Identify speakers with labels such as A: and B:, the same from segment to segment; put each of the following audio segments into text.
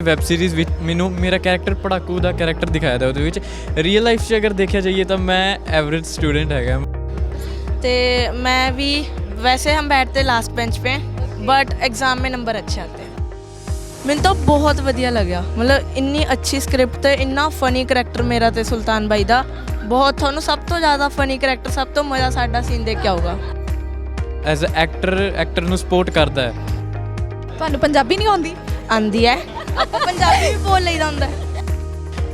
A: Web series ਵਿੱਚ ਮੈਨੂੰ ਮੇਰਾ ਕੈਰੈਕਟਰ ਪੜਾਕੂ ਦਾ ਕੈਰੈਕਟਰ ਦਿਖਾਇਆ ਗਿਆ ਉਹਦੇ ਵਿੱਚ ਰੀਅਲ ਲਾਈਫ 'ਚ ਅਗਰ ਦੇਖਿਆ ਜਾਈਏ ਤਾਂ ਮੈਂ ਐਵਰੇਜ ਸਟੂਡੈਂਟ ਹੈਗਾ
B: तो मैं भी वैसे हम बैठते लास्ट बेंच पे बट एग्ज़ाम में नंबर अच्छे आते हैं ਮੈਨੂੰ ਤਾਂ ਬਹੁਤ ਵਧੀਆ ਲੱਗਿਆ ਮਤਲਬ ਇੰਨੀ ਅੱਛੀ ਸਕ੍ਰਿਪਟ ਤੇ ਇੰਨਾ ਫਨੀ ਕਰੈਕਟਰ ਮੇਰਾ ਤੇ ਸੁਲਤਾਨ ਬਾਈ ਦਾ ਬਹੁਤ ਤੁਹਾਨੂੰ ਸਭ ਤੋਂ ਜ਼ਿਆਦਾ ਫਨੀ ਕਰੈਕਟਰ ਸਭ ਤੋਂ ਮਜ਼ਾ ਸਾਡਾ ਸੀਨ ਦੇਖ ਕੇ ਆਊਗਾ
A: ਐਜ਼ ਅ ਐਕਟਰ ਐਕਟਰ ਨੂੰ ਸਪੋਰਟ ਕਰਦਾ ਹੈ
C: ਤੁਹਾਨੂੰ ਪੰਜਾਬੀ ਨਹੀਂ ਆਉਂਦੀ
B: ਆਂਦੀ ਹੈ। ਆਪਾਂ ਪੰਜਾਬੀ ਵੀ ਬੋਲ ਲਈਦਾ ਹੁੰਦਾ ਹੈ।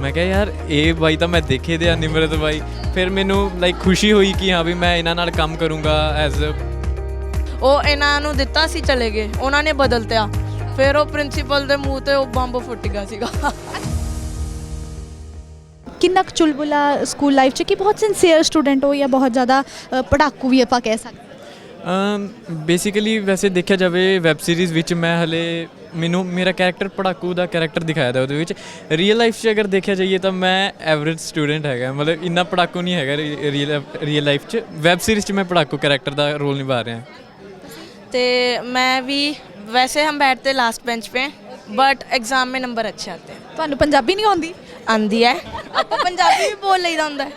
A: ਮੈਂ ਕਿਹਾ ਯਾਰ ਇਹ ਬਾਈ ਤਾਂ ਮੈਂ ਦੇਖੇ ਦੇ ਆ ਨਿਮਰਤ ਬਾਈ। ਫਿਰ ਮੈਨੂੰ ਲਾਈਕ ਖੁਸ਼ੀ ਹੋਈ ਕਿ ਹਾਂ ਵੀ ਮੈਂ ਇਹਨਾਂ ਨਾਲ ਕੰਮ ਕਰੂੰਗਾ ਐਜ਼
B: ਉਹ ਇਹਨਾਂ ਨੂੰ ਦਿੱਤਾ ਸੀ ਚਲੇ ਗਏ। ਉਹਨਾਂ ਨੇ ਬਦਲਤਿਆ। ਫਿਰ ਉਹ ਪ੍ਰਿੰਸੀਪਲ ਦੇ ਮੂੰਹ ਤੇ ਉਹ ਬੰਬ ਫੁੱਟ ਗਿਆ ਸੀਗਾ।
C: ਕਿੰਨਾ ਕੁ ਚੁਲਬੁਲਾ ਸਕੂਲ ਲਾਈਫ 'ਚ? ਕਿ ਬਹੁਤ ਸਿੰਸੀਅਰ ਸਟੂਡੈਂਟ ਹੋ ਜਾਂ ਬਹੁਤ ਜ਼ਿਆਦਾ ਅ, ਪੜ੍ਹਾਕੂ ਵੀ ਆਪਾਂ ਕਹਿ ਸਕਦੇ
A: ਬੇਸਿਕਲੀ ਵੈਸੇ ਦੇਖਿਆ ਜਾਵੇ ਵੈਬ ਸੀਰੀਜ਼ ਵਿੱਚ ਮੈਂ ਹਲੇ ਮੈਨੂੰ ਮੇਰਾ ਕੈਰੈਕਟਰ ਪੜਾਕੂ ਦਾ ਕੈਰੈਕਟਰ ਦਿਖਾਇਆ ਗਿਆ ਉਹਦੇ ਵਿੱਚ ਰੀਅਲ ਲਾਈਫ 'ਚ ਅਗਰ ਦੇਖਿਆ ਜਾਈਏ ਤਾਂ ਮੈਂ ਐਵਰੇਜ ਸਟੂਡੈਂਟ ਹੈਗਾ ਮਤਲਬ ਇੰਨਾ ਪੜਾਕੂ ਨਹੀਂ ਹੈਗਾ ਰੀਅਲ ਰੀਅਲ ਲਾਈਫ 'ਚ ਵੈਬ ਸੀਰੀਜ਼ 'ਚ ਮੈਂ ਪੜਾਕੂ ਕੈਰੈਕਟਰ ਦਾ ਰੋਲ ਨਿਭਾ ਰਿਹਾ
B: ਤੇ मैं भी वैसे हम बैठते लास्ट बेंच पे बट एग्ज़ाम में नंबर अच्छे आते हैं
C: ਤੁਹਾਨੂੰ ਪੰਜਾਬੀ ਨਹੀਂ ਆਉਂਦੀ
B: ਆਂਦੀ ਹੈ ਆਪਾਂ ਪੰਜਾਬੀ ਵੀ ਬੋਲ ਲਈਦਾ ਹੁੰਦਾ ਹੈ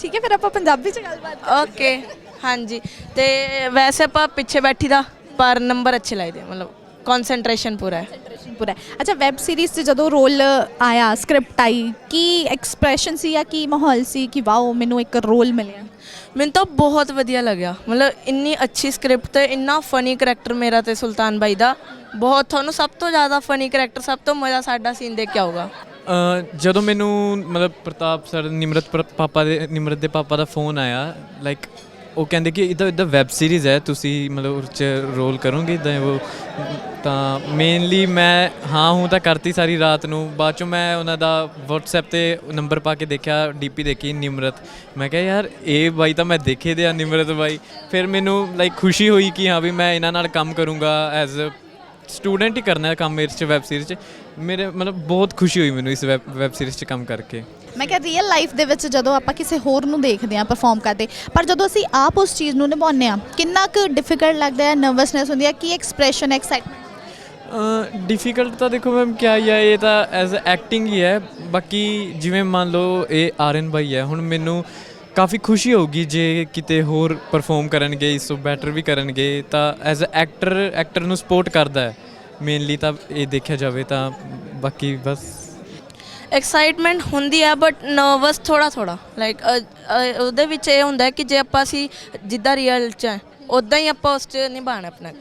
C: ਠੀਕ ਹੈ ਫਿਰ ਆਪਾਂ ਪੰਜਾਬੀ 'ਚ ਗੱਲਬਾਤ
B: ਓਕੇ ਹਾਂਜੀ। ਤੇ ਵੈਸੇ ਆਪਾਂ ਪਿੱਛੇ ਬੈਠੀ ਦਾ ਪਰ ਨੰਬਰ ਅੱਛੇ ਲਾਈਦੇ ਆ, ਮਤਲਬ ਕਨਸੈਂਟਰੇਸ਼ਨ ਪੂਰਾ ਹੈ।
C: ਪੂਰਾ ਅੱਛਾ ਵੈਬ ਸੀਰੀਜ਼ 'ਚ ਜਦੋਂ ਰੋਲ ਆਇਆ ਸਕ੍ਰਿਪਟ ਆਈ ਕੀ ਐਕਸਪ੍ਰੈਸ਼ਨ ਸੀ ਜਾਂ ਕੀ ਮਾਹੌਲ ਸੀ ਕਿ ਵਾਓ ਮੈਨੂੰ ਇੱਕ ਰੋਲ ਮਿਲਿਆ?
B: ਮੈਨੂੰ ਤਾਂ ਬਹੁਤ ਵਧੀਆ ਲੱਗਿਆ। ਮਤਲਬ ਇੰਨੀ ਅੱਛੀ ਸਕ੍ਰਿਪਟ ਤੇ ਇੰਨਾ ਫਨੀ ਕਰੈਕਟਰ ਮੇਰਾ ਤੇ ਸੁਲਤਾਨ ਬਾਈ ਦਾ। ਬਹੁਤ ਤੁਹਾਨੂੰ ਸਭ ਤੋਂ ਜ਼ਿਆਦਾ ਫਨੀ ਕਰੈਕਟਰ ਸਭ ਤੋਂ ਮਜ਼ਾ ਸਾਡਾ ਸੀਨ ਦੇਖ ਕੇ ਆਊਗਾ
A: ਅ, ਜਦੋਂ ਮੈਨੂੰ ਮਤਲਬ ਪ੍ਰਤਾਪ ਸਰ ਨਿਮਰਤ ਪਰ- ਪਾਪਾ ਦੇ ਨਿਮਰਤ ਦੇ ਪਾਪਾ ਦਾ ਫੋਨ ਆਇਆ ਲਾਈਕ ਉਹ ਕਹਿੰਦੇ ਕਿ ਇਹਦਾ ਇਹਦਾ ਵੈਬ ਸੀਰੀਜ਼ ਹੈ, ਤੁਸੀਂ ਮਤਲਬ ਉਸ ਚ ਰੋਲ ਕਰੋਗੇ ਇਦਾਂ ਉਹ ਤਾਂ ਮੇਨਲੀ ਮੈਂ ਹਾਂ ਹੂੰ ਤਾਂ ਕਰਤੀ ਸਾਰੀ ਰਾਤ ਨੂੰ। ਬਾਅਦ ਚੋਂ ਮੈਂ ਉਹਨਾਂ ਦਾ WhatsApp ਤੇ ਨੰਬਰ ਪਾ ਕੇ ਦੇਖਿਆ ਡੀਪੀ ਦੇਖੀ, ਨਿਮਰਤ। ਮੈਂ ਕਿਹਾ, ਯਾਰ, ਇਹ ਬਾਈ ਤਾਂ ਮੈਂ ਦੇਖੇ ਦੇ ਆ, ਨਿਮਰਤ ਬਾਈ। ਫਿਰ ਮੈਨੂੰ ਲਾਈਕ ਖੁਸ਼ੀ ਹੋਈ ਕਿ ਹਾਂ ਵੀ ਮੈਂ ਇਹਨਾਂ ਨਾਲ ਕੰਮ ਕਰੂੰਗਾ ਐਜ਼ ਅ ਸਟੂਡੈਂਟ ਹੀ ਕਰਨਾ ਹੈ ਕੰਮ ਮੇਰੇ ਚ ਵੈਬ ਸੀਰੀਜ਼ ਚ। ਮੇਰੇ ਮਤਲਬ ਬਹੁਤ ਖੁਸ਼ੀ ਹੋਈ ਮੈਨੂੰ ਇਸ ਵੈਬ ਸੀਰੀਜ਼ ਚ ਕੰਮ ਕਰਕੇ।
C: ਮੈਂ ਕਿਹਾ ਰੀਅਲ ਲਾਈਫ ਦੇ ਵਿੱਚ ਜਦੋਂ ਆਪਾਂ ਕਿਸੇ ਹੋਰ ਨੂੰ ਦੇਖਦੇ ਹਾਂ ਪਰਫਾਰਮ ਕਰਦੇ ਪਰ ਜਦੋਂ ਅਸੀਂ ਆਪ ਉਸ ਚੀਜ਼ ਨੂੰ ਨਿਭਾਉਂਦੇ ਹਾਂ ਕਿੰਨਾ ਕੁ ਡਿਫਿਕਲਟ ਲੱਗਦਾ ਹੈ ਨਰਵਸਨੈਸ ਹੁੰਦੀ ਹੈ ਕੀ ਐਕਸਪ੍ਰੈਸ਼ਨ ਐਕਸਾਈਟਮੈਂਟ
A: ਡਿਫਿਕਲਟ ਤਾਂ ਦੇਖੋ ਮੈਮ ਕਿਆ ਹੀ ਹੈ ਇਹ ਤਾਂ ਐਜ਼ ਐਕਟਿੰਗ ਹੀ ਹੈ। ਬਾਕੀ ਜਿਵੇਂ ਮੰਨ ਲਓ ਇਹ ਆਰਨ ਬਾਈ ਹੈ ਹੁਣ ਮੈਨੂੰ ਕਾਫੀ ਖੁਸ਼ੀ ਹੋਊਗੀ ਜੇ ਕਿਤੇ ਹੋਰ ਪਰਫਾਰਮ ਕਰਨਗੇ ਇਸ ਤੋਂ ਬੈਟਰ ਵੀ ਕਰਨਗੇ ਤਾਂ ਐਜ਼ ਐਕਟਰ ਐਕਟਰ ਨੂੰ ਸਪੋਰਟ ਕਰਦਾ ਹੈ। ਮੇਨਲੀ ਤਾਂ ਇਹ ਦੇਖਿਆ ਜਾਵੇ ਤਾਂ ਬਾਕੀ ਬਸ।
B: ਐਕਸਾਈਟਮੈਂਟ ਹੁੰਦੀ ਹੈ ਬਟ ਨਰਵਸ ਥੋੜਾ ਥੋੜਾ ਲਾਈਕ ਉਹਦੇ ਵਿੱਚ ਇਹ ਹੁੰਦਾ ਹੈ ਕਿ ਜੇ ਆਪਾਂ ਅਸੀਂ ਜਿੱਦਾਂ ਰੀਅਲ ਚ ਹੈ ਉਦਾਂ ਹੀ ਆਪਾਂ ਉਸ ਚ ਨਿਭਾਣਾ ਆਪਣਾ।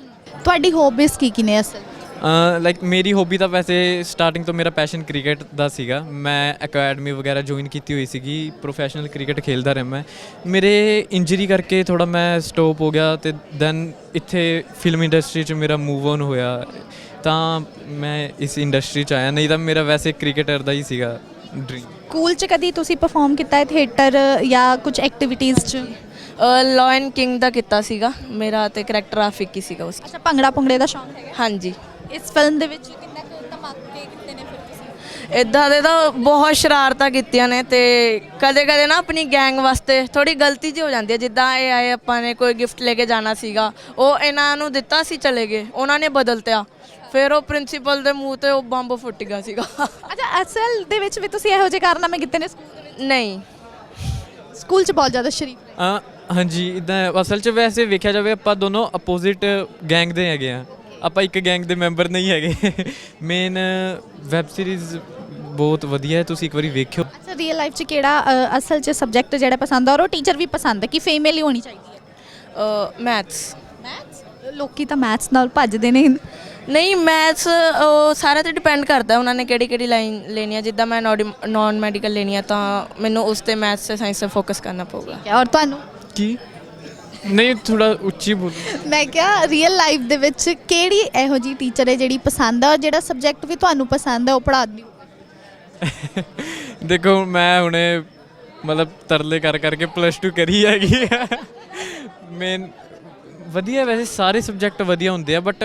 C: ਤੁਹਾਡੀ ਹੌਬੀਜ਼ ਕੀ ਕੀ ਨੇ ਅਸਲ?
A: ਲਾਈਕ ਮੇਰੀ ਹੌਬੀ ਤਾਂ ਵੈਸੇ ਸਟਾਰਟਿੰਗ ਤੋਂ ਮੇਰਾ ਪੈਸ਼ਨ ਕ੍ਰਿਕਟ ਦਾ ਸੀਗਾ। ਮੈਂ ਅਕੈਡਮੀ ਵਗੈਰਾ ਜੁਆਇਨ ਕੀਤੀ ਹੋਈ ਸੀਗੀ ਪ੍ਰੋਫੈਸ਼ਨਲ ਕ੍ਰਿਕਟ ਖੇਲਦਾ ਰਿਹਾ ਮੈਂ। ਮੇਰੇ ਇੰਜਰੀ ਕਰਕੇ ਥੋੜਾ ਮੈਂ ਸਟਾਪ ਹੋ ਗਿਆ ਤੇ ਦੈਨ ਇੱਥੇ ਫਿਲਮ ਇੰਡਸਟਰੀ 'ਚ ਮੇਰਾ ਮੂਵ ਔਨ ਹੋਇਆ। ਤਾਂ ਮੈਂ ਇਸ ਇੰਡਸਟਰੀ 'ਚ ਆਇਆ ਨਹੀਂ ਤਾਂ ਮੇਰਾ ਵੈਸੇ ਕ੍ਰਿਕਟਰ ਦਾ ਹੀ ਸੀਗਾ ਡ੍ਰੀਮ
C: ਸਕੂਲ 'ਚ ਕਦੀ ਤੁਸੀਂ ਪਰਫਾਰਮ ਕੀਤਾ ਹੈ ਥੀਏਟਰ ਜਾਂ ਕੁਝ ਐਕਟੀਵਿਟੀਜ਼ 'ਚ?
B: ਲਾਇਨ ਕਿੰਗ ਦਾ ਕੀਤਾ ਸੀਗਾ। ਮੇਰਾ ਤੇ ਕਰੈਕਟਰ ਆਫਿਕ ਹੀ ਸੀਗਾ ਉਸ
C: ਅੱਛਾ ਭੰਗੜਾ ਭੰਗੜੇ ਦਾ ਸ਼ੌਂਕ ਹੈਗਾ।
B: ਹਾਂਜੀ।
C: ਇਸ ਫਿਲਮ ਦੇ ਵਿੱਚ ਕਿੰਨਾ ਕੁ ਧਮਾਕੇ ਕੀਤੇ ਨੇ ਫਿਰ ਤੁਸੀਂ?
B: ਇਦਾਂ ਦੇ ਤਾਂ ਬਹੁਤ ਸ਼ਰਾਰਤਾਂ ਕੀਤੀਆਂ ਨੇ ਤੇ ਕਦੇ ਕਦੇ ਨਾ ਆਪਣੀ ਗੈਂਗ ਵਾਸਤੇ ਥੋੜੀ ਗਲਤੀ ਜਿਹੀ ਹੋ ਜਾਂਦੀ ਹੈ। ਜਿੱਦਾਂ ਇਹ ਆਏ ਆਪਾਂ ਨੇ ਕੋਈ ਗਿਫਟ ਲੈ ਕੇ ਜਾਣਾ ਸੀਗਾ ਉਹ ਇਹਨਾਂ ਨੂੰ ਦਿੱਤਾ ਸੀ ਚਲੇ ਗਏ ਉਹਨਾਂ ਨੇ ਬਦਲਤਿਆ। ਫਿਰ ਉਹ ਪ੍ਰਿੰਸੀਪਲ ਦੇ ਮੂੰਹ ਤੇ ਉਹ ਬੰਬ ਫੁੱਟ ਗਿਆ ਸੀਗਾ।
C: ਅੱਛਾ ਅਸਲ ਦੇ ਵਿੱਚ ਵੀ ਤੁਸੀਂ ਇਹੋ ਜਿਹੇ ਕਾਰਨਾਮੇ ਕੀਤੇ ਨੇ ਸਕੂਲ ਦੇ ਵਿੱਚ?
B: ਨਹੀਂ।
C: ਸਕੂਲ 'ਚ ਬਹੁਤ ਜ਼ਿਆਦਾ ਸ਼ਰੀਫ
A: ਅ, ਹਾਂਜੀ ਇਦਾਂ ਅਸਲ 'ਚ ਵੈਸੇ ਵੇਖਿਆ ਜਾਵੇ ਆਪਾਂ ਦੋਨੋਂ ਅਪੋਜ਼ਿਟ ਗੈਂਗ ਦੇ ਹੈਗੇ ਆ। ਆਪਾਂ ਇੱਕ ਗੈਂਗ ਦੇ ਮੈਂਬਰ ਨਹੀਂ ਹੈਗੇ। ਮੇਨ ਵੈਬ ਸੀਰੀਜ਼ ਬਹੁਤ ਵਧੀਆ ਹੈ ਤੁਸੀਂ ਇੱਕ ਵਾਰੀ ਵੇਖਿਓ।
C: ਅੱਛਾ ਰੀਅਲ ਲਾਈਫ 'ਚ ਕਿਹੜਾ ਅ, ਅਸਲ 'ਚ ਸਬਜੈਕਟ ਜਿਹੜਾ ਪਸੰਦ ਆ ਔਰ ਉਹ ਟੀਚਰ ਵੀ ਪਸੰਦ ਹੈ ਕਿ ਫੀਮੇਲ ਹੀ ਹੋਣੀ ਚਾਹੀਦੀ ਹੈ?
B: ਮੈਥਸ
C: ਮੈਥਸ ਲੋਕੀ ਤਾਂ ਮੈਥਸ ਨਾਲ ਭੱਜਦੇ ਨੇ।
B: ਨਹੀਂ ਮੈਥਸ ਉਹ ਸਾਰਾ ਤੇ ਡਿਪੈਂਡ ਕਰਦਾ ਉਹਨਾਂ ਨੇ ਕਿਹੜੀ ਕਿਹੜੀ ਲਾਈਨ ਲੈਣੀ ਹੈ ਜਿੱਦਾਂ ਮੈਂ ਨਾਨ ਮੈਡੀਕਲ ਲੈਣੀ ਹੈ ਤਾਂ ਮੈਨੂੰ ਉਸ ਤੇ ਮੈਥਸ ਤੇ ਸਾਇੰਸ ਤੇ ਫੋਕਸ ਕਰਨਾ ਪਊਗਾ।
C: ਔਰ ਤੁਹਾਨੂੰ?
A: ਕੀ? ਨਹੀਂ ਥੋੜਾ ਉੱਚੀ ਬੋਲੋ।
C: ਮੈਂ ਕਿਹਾ ਰੀਅਲ ਲਾਈਫ ਦੇ ਵਿੱਚ ਕਿਹੜੀ ਇਹੋ ਜੀ ਟੀਚਰ ਹੈ ਜਿਹੜੀ ਪਸੰਦ ਆ ਔਰ ਜਿਹੜਾ ਸਬਜੈਕਟ ਵੀ ਤੁਹਾਨੂੰ ਪਸੰਦ ਹੈ ਉਹ ਪੜ੍ਹਾ ਦਿਓ?
A: ਦੇਖੋ ਮੈਂ ਹੁਣੇ ਮਤਲਬ ਤਰਲੇ ਕਰ ਕਰਕੇ ਪਲੱਸ 2 ਕਰੀ ਹੈਗੀ ਆ। ਮੇਨ ਵਧੀਆ ਵੈਸੇ ਸਾਰੇ ਸਬਜੈਕਟ ਵਧੀਆ ਹੁੰਦੇ ਆ ਬਟ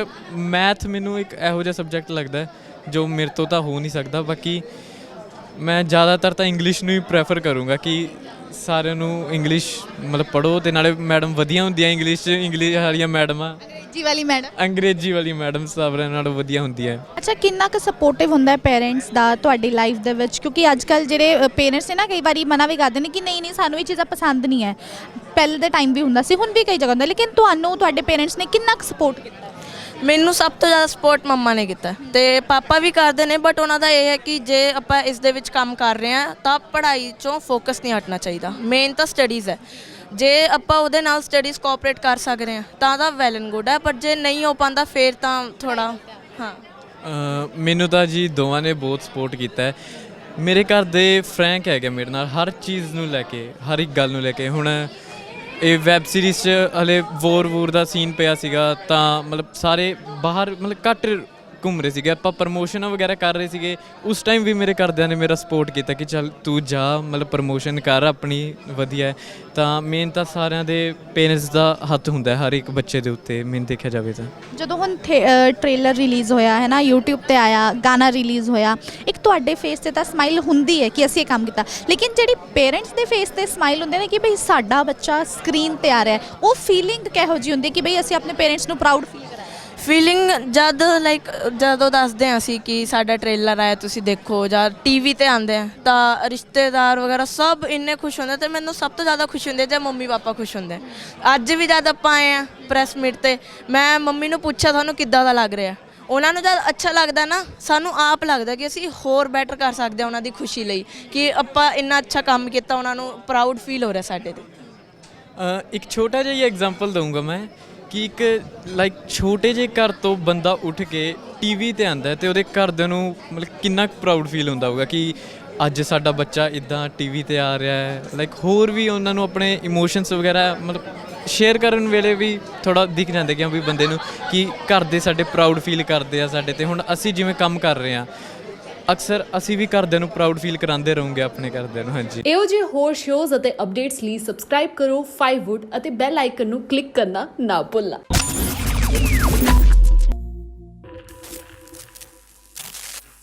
A: ਮੈਥ ਮੈਨੂੰ ਇੱਕ ਇਹੋ ਜਿਹਾ ਸਬਜੈਕਟ ਲੱਗਦਾ ਜੋ ਮੇਰੇ ਤੋਂ ਤਾਂ ਹੋ ਨਹੀਂ ਸਕਦਾ। ਬਾਕੀ ਮੈਂ ਜ਼ਿਆਦਾਤਰ ਤਾਂ ਇੰਗਲਿਸ਼ ਨੂੰ ਹੀ ਪ੍ਰੈਫਰ ਕਰੂੰਗਾ ਕਿ ਸਾਰਿਆਂ ਨੂੰ ਇੰਗਲਿਸ਼ ਮਤਲਬ ਪੜੋ ਤੇ ਨਾਲੇ ਮੈਡਮ ਵਧੀਆ ਹੁੰਦੀਆਂ ਇੰਗਲਿਸ਼ ਇੰਗਲਿਸ਼ ਵਾਲੀਆਂ ਮੈਡਮਾਂ
C: ਜੀ ਵਾਲੀ ਮੈਡਮ
A: ਅੰਗਰੇਜ਼ੀ ਵਾਲੀ ਮੈਡਮ ਸਾਰਿਆਂ ਨਾਲੋਂ ਵਧੀਆ ਹੁੰਦੀ ਹੈ
C: ਅੱਛਾ ਕਿੰਨਾ ਕੁ ਸਪੋਰਟਿਵ ਹੁੰਦਾ ਹੈ ਪੇਰੈਂਟਸ ਦਾ ਤੁਹਾਡੀ ਲਾਈਫ ਦੇ ਵਿੱਚ? ਕਿਉਂਕਿ ਅੱਜ ਕੱਲ ਜਿਹੜੇ ਪੇਰੈਂਟਸ ਨੇ ਨਾ ਕਈ ਵਾਰੀ ਮਨਾ ਵੀ ਕਰਦੇ ਨੇ ਕਿ ਨਹੀਂ ਨਹੀਂ ਸਾਨੂੰ ਇਹ ਚੀਜ਼ਾਂ ਪਸੰਦ ਨਹੀਂ ਹੈ। ਪਹਿਲੇ ਦੇ ਟਾਈਮ ਵੀ ਹੁੰਦਾ ਸੀ ਹੁਣ ਵੀ ਕਈ ਜਗ੍ਹਾ ਹੁੰਦਾ ਲੇਕਿਨ ਤੁਹਾਨੂੰ ਤੁਹਾਡੇ ਪੇਰੈਂਟਸ ਨੇ ਕਿੰਨਾ ਕੁ ਸਪੋਰਟ ਕੀਤਾ?
B: ਮੈਨੂੰ ਸਭ ਤੋਂ ਜ਼ਿਆਦਾ ਸਪੋਰਟ ਮੰਮਾ ਨੇ ਕੀਤਾ। ਤੇ ਪਾਪਾ ਵੀ ਕਰਦੇ ਨੇ ਬਟ ਉਹਨਾਂ ਦਾ ਇਹ ਹੈ ਕਿ ਜੇ ਆਪਾਂ ਇਸ ਦੇ ਵਿੱਚ ਕੰਮ ਕਰ ਰਹੇ ਹਾਂ ਤਾਂ ਪੜ੍ਹਾਈ 'ਚੋਂ ਫੋਕਸ ਨਹੀਂ ਹਟਣਾ ਚਾਹੀਦਾ। ਮੇਨ ਤਾਂ ਸਟੱਡੀਜ਼ ਹੈ। ਜੇ ਆਪਾਂ ਉਹਦੇ ਨਾਲ ਸਟੱਡੀਜ਼ ਕੋਆਪਰੇਟ ਕਰ ਸਕਦੇ ਹਾਂ ਤਾਂ ਤਾਂ ਵੈਲ ਐਂਡ ਗੁੱਡ ਹੈ ਪਰ ਜੇ ਨਹੀਂ ਹੋ ਪਾਉਂਦਾ ਫੇਰ ਤਾਂ ਥੋੜਾ ਹਾਂ।
A: ਅ, ਮੈਨੂੰ ਤਾਂ ਜੀ ਦੋਵਾਂ ਨੇ ਬਹੁਤ ਸਪੋਰਟ ਕੀਤਾ ਹੈ। ਮੇਰੇ ਘਰ ਦੇ ਫਰੈਂਕ ਹੈਗੇ ਮੇਰੇ ਨਾਲ ਹਰ ਚੀਜ਼ ਨੂੰ ਲੈ ਕੇ ਹਰ ਇੱਕ ਗੱਲ ਨੂੰ ਲੈ ਕੇ। ਹੁਣ ਇਹ ਵੈਬ ਸੀਰੀਜ਼ 'ਚ ਹਲੇ ਵੋਰ ਵੂਰ ਦਾ ਸੀਨ ਪਿਆ ਸੀਗਾ ਤਾਂ ਮਤਲਬ ਸਾਰੇ ਬਾਹਰ ਮਤਲਬ ਘੱਟ ਘੁੰਮ ਰਹੇ ਸੀਗੇ, ਆਪਾਂ ਪ੍ਰਮੋਸ਼ਨ ਵਗੈਰਾ ਕਰ ਰਹੇ ਸੀਗੇ, ਉਸ ਟਾਈਮ ਵੀ ਮੇਰੇ ਘਰਦਿਆਂ ਨੇ ਮੇਰਾ ਸਪੋਰਟ ਕੀਤਾ ਕਿ ਚੱਲ ਤੂੰ ਜਾ, ਮਤਲਬ ਪ੍ਰਮੋਸ਼ਨ ਕਰ, ਆਪਣੀ ਵਧੀਆ ਤਾਂ ਮੇਨ ਤਾਂ ਸਾਰਿਆਂ ਦੇ ਪੇਰੈਂਟਸ ਦਾ ਹੱਥ ਹੁੰਦਾ ਹੈ, ਹਰ ਇੱਕ ਬੱਚੇ ਦੇ ਉੱਤੇ ਮੇਨ ਦੇਖਿਆ ਜਾਵੇ ਤਾਂ।
C: ਜਦੋਂ ਹੁਣ ਟ੍ਰੇਲਰ ਰਿਲੀਜ਼ ਹੋਇਆ, ਹੈ ਨਾ, YouTube ਤੇ ਆਇਆ, ਗਾਣਾ ਰਿਲੀਜ਼ ਹੋਇਆ, ਇੱਕ ਤੁਹਾਡੇ ਫੇਸ ਤੇ ਤਾਂ ਸਮਾਈਲ ਹੁੰਦੀ ਹੈ ਕਿ ਅਸੀਂ ਇਹ ਕੰਮ ਕੀਤਾ। ਲੇਕਿਨ ਜਿਹੜੀ ਪੇਰੈਂਟਸ ਦੇ ਫੇਸ ਤੇ ਸਮਾਈਲ ਹੁੰਦੇ ਨੇ ਕਿ ਭਈ ਸਾਡਾ ਬੱਚਾ ਸਕਰੀਨ ਤੇ ਆ ਰਿਹਾ ਉਹ ਫੀਲਿੰਗ ਕਿਹੋ ਜਿਹੀ ਹੁੰਦੀ ਹੈ ਕਿ ਭਈ ਅਸੀਂ ਆਪਣੇ ਪੇਰੈਂਟਸ ਨੂੰ ਪ੍ਰਾਊਡ ਫੀਲ
B: ਫੀਲਿੰਗ ਜਦ ਲਾਈਕ ਜਦੋਂ ਦੱਸਦੇ ਹਾਂ ਅਸੀਂ ਕਿ ਸਾਡਾ ਟ੍ਰੇਲਰ ਆਇਆ, ਤੁਸੀਂ ਦੇਖੋ, ਜਾਂ ਟੀਵੀ ਤੇ ਆਉਂਦੇ ਆ, ਤਾਂ ਰਿਸ਼ਤੇਦਾਰ ਵਗੈਰਾ ਸਭ ਇੰਨੇ ਖੁਸ਼ ਹੁੰਦੇ ਤੇ ਮੈਨੂੰ ਸਭ ਤੋਂ ਜ਼ਿਆਦਾ ਖੁਸ਼ੀ ਹੁੰਦੀ ਹੈ ਜਦ ਮੰਮੀ ਪਾਪਾ ਖੁਸ਼ ਹੁੰਦੇ ਅੱਜ ਵੀ ਜਦ ਆਪਾਂ ਆਏ ਆ ਪ੍ਰੈਸ ਮੀਟ ਤੇ, ਮੈਂ ਮੰਮੀ ਨੂੰ ਪੁੱਛਿਆ ਤੁਹਾਨੂੰ ਕਿੱਦਾਂ ਦਾ ਲੱਗ ਰਿਹਾ? ਉਹਨਾਂ ਨੂੰ ਜਦ ਅੱਛਾ ਲੱਗਦਾ ਨਾ, ਸਾਨੂੰ ਆਪ ਲੱਗਦਾ ਕਿ ਅਸੀਂ ਹੋਰ ਬੈਟਰ ਕਰ ਸਕਦੇ ਹਾਂ ਉਹਨਾਂ ਦੀ ਖੁਸ਼ੀ ਲਈ, ਕਿ ਆਪਾਂ ਇੰਨਾ ਅੱਛਾ ਕੰਮ ਕੀਤਾ, ਉਹਨਾਂ ਨੂੰ ਪ੍ਰਾਊਡ ਫੀਲ ਹੋ ਰਿਹਾ ਸਾਡੇ ਤੇ।
A: ਇੱਕ ਛੋਟਾ ਜਿਹਾ ਐਗਜ਼ਾਮਪਲ ਦਊਂਗਾ ਮੈਂ। ਕਿ ਇੱਕ ਲਾਈਕ ਛੋਟੇ ਜਿਹੇ ਘਰ ਤੋਂ ਬੰਦਾ ਉੱਠ ਕੇ ਟੀਵੀ ਤੇ ਆਂਦਾ ਤੇ ਉਹਦੇ ਘਰਦਿਆਂ ਨੂੰ ਮਤਲਬ ਕਿੰਨਾ ਪ੍ਰਾਊਡ ਫੀਲ ਹੁੰਦਾ ਹੋਊਗਾ ਕਿ ਅੱਜ ਸਾਡਾ ਬੱਚਾ ਇਦਾਂ ਟੀਵੀ ਤੇ ਆ ਰਿਹਾ ਹੈ। ਲਾਈਕ ਹੋਰ ਵੀ ਉਹਨਾਂ ਨੂੰ ਆਪਣੇ ਇਮੋਸ਼ਨਸ ਵਗੈਰਾ ਮਤਲਬ ਸ਼ੇਅਰ ਕਰਨ ਵੇਲੇ ਵੀ ਥੋੜਾ ਦਿਖ ਜਾਂਦਾ ਕਿ ਵੀ ਬੰਦੇ ਨੂੰ ਕਿ ਘਰ ਦੇ ਸਾਡੇ ਪ੍ਰਾਊਡ ਫੀਲ ਕਰਦੇ ਆ ਸਾਡੇ ਤੇ। ਹੁਣ ਅਸੀਂ ਜਿਵੇਂ ਕੰਮ ਕਰ ਰਹੇ ਆ ਅਕਸਰ ਅਸੀਂ ਵੀ ਘਰਦਿਆਂ ਨੂੰ ਪ੍ਰਾਊਡ ਫੀਲ ਕਰਾਉਂਦੇ ਰਹੋਗੇ ਆਪਣੇ ਘਰਦਿਆਂ ਨੂੰ, ਹਾਂਜੀ।
D: ਇਹੋ ਜਿਹੇ ਹੋਰ ਸ਼ੋਜ਼ ਅਤੇ ਅਪਡੇਟਸ ਲਈ ਸਬਸਕ੍ਰਾਈਬ ਕਰੋ 5wood ਅਤੇ ਬੈਲ ਆਈਕਨ ਨੂੰ ਕਲਿੱਕ ਕਰਨਾ ਨਾ ਭੁੱਲਣਾ।